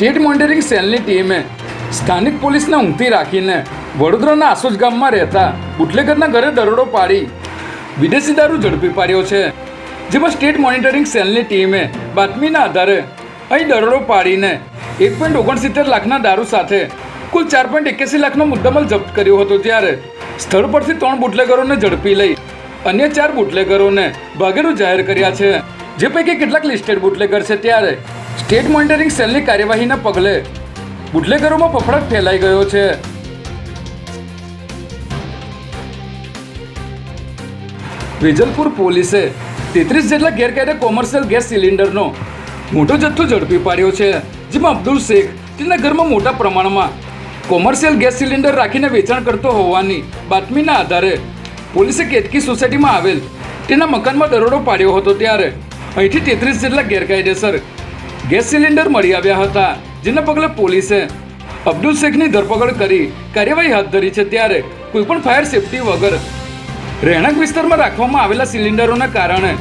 State monitoring સેલની ટીમે સ્થાનિક પોલીસને ઊંઘતી રાખીને વડોદરાના આસોજ ગામમાં રહેતા બુટલેગરના ઘરે દરોડો પાડી વિદેશી દારૂ ઝડપી પાડ્યો છે. જેમાં સ્ટેટ મોનિટરિંગ સેલની ટીમે બાતમીના આધારે અહીં દરોડો પાડીને એક પોઈન્ટ ઓગણસિત્તેર લાખના દારૂ સાથે કુલ ચાર પોઈન્ટ એક્યાસી લાખનો મુદ્દામાલ જપ્ત કર્યો હતો. જ્યારે સ્થળ પરથી ત્રણ બુટલેગરોને ઝડપી લઈ અન્ય ચાર બુટલેગરોને ભાગેડુ જાહેર કર્યા છે. જે પૈકી કેટલાક લિસ્ટેડ બુટલેગર છે. ત્યારે સ્ટેટ મોનિટરિંગ સેલની કાર્યવાહીના પગલે બુટલેગરોમાં ફફડાટ ફેલાઈ ગયો છે. વેજલપુર પોલીસે તેત્રીસ જેટલા ગેરકાયદે કોમર્શિયલ ગેસ સિલિન્ડરનો મોટો જથ્થો ઝડપી પાડ્યો છે, જેમાં અબ્દુલ શેખ તેના ઘરમાં મોટા પ્રમાણમાં કોમર્શિયલ ગેસ સિલિન્ડર રાખીને વેચાણ કરતો હોવાની બાતમીના આધારે પોલીસે કેતકી સોસાયટીમાં આવેલ તેના મકાનમાં દરોડો પાડ્યો હતો ત્યારે. અહીંથી તેત્રીસ જેટલા ગેરકાયદેસર ગેસ સિલિન્ડર મળી આવ્યા હતા, જેના પગલે પોલીસે અબ્દુલ શેખની ધરપકડ કરી કાર્યવાહી હાથ ધરી છે ત્યારે કોઈપણ ફાયર સેફટી વગર રહેણાંક વિસ્તારમાં રાખવામાં આવેલા સિલિન્ડરોના કારણે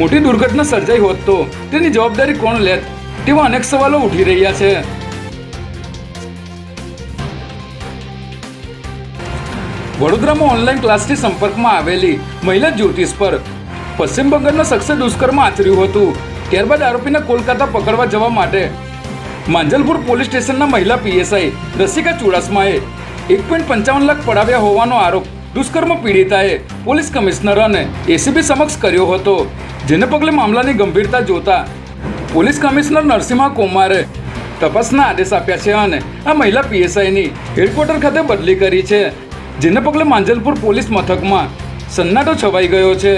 મોટી દુર્ઘટના સર્જાઈ હોત તો તેની જવાબદારી કોણ લેત તેવા અનેક સવાલો ઉઠી રહ્યા છે. વડોદરામાં ઓનલાઈન ક્લાસથી સંપર્કમાં આવેલી મહિલા જ્યોતિષ પર પશ્ચિમ બંગાળના શખ્સે દુષ્કર્મ આચર્યું હતું. ત્યારબાદ આરોપીને કોલકાતા પકડવા જવા માટે માંજલપુર પોલીસ સ્ટેશનના મહિલા પીએસઆઈ રસિકા ચુડાસમાએ એક પોઈન્ટ પંચાવન લાખ પડાવ્યા હોવાનો આરોપ દુષ્કર્મ પીડિતાએ પોલીસ કમિશનર અને એસીબી સમક્ષ કર્યો હતો, જેને પગલે મામલાની ગંભીરતા જોતા પોલીસ કમિશનર નરસિંહા કુમારે તપાસના આદેશ આપ્યા છે અને આ મહિલા પીએસઆઈની હેડક્વાર્ટર ખાતે બદલી કરી છે, જેને પગલે માંજલપુર પોલીસ મથકમાં સન્નાટો છવાઈ ગયો છે.